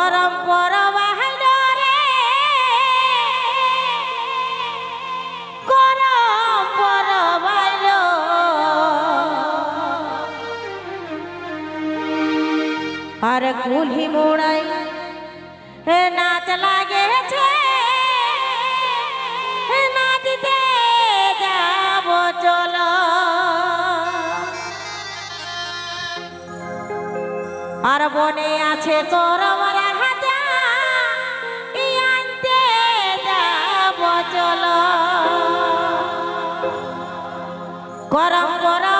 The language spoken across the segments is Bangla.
পরম্পরা বাহিনী আর কুলি মোড়াই নাচ লাগেছে। নাচতে যাব চল। আর বনে আছে তোর গরম গরম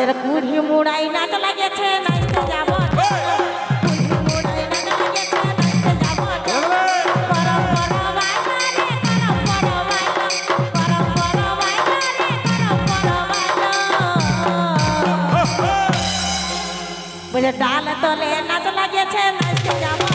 আমাদের কুড়ি মুড়াই নাচ লাগেছে নাচতে যাব। বলে ডাল তলে নাচ লাগেছে নাচতে যাব।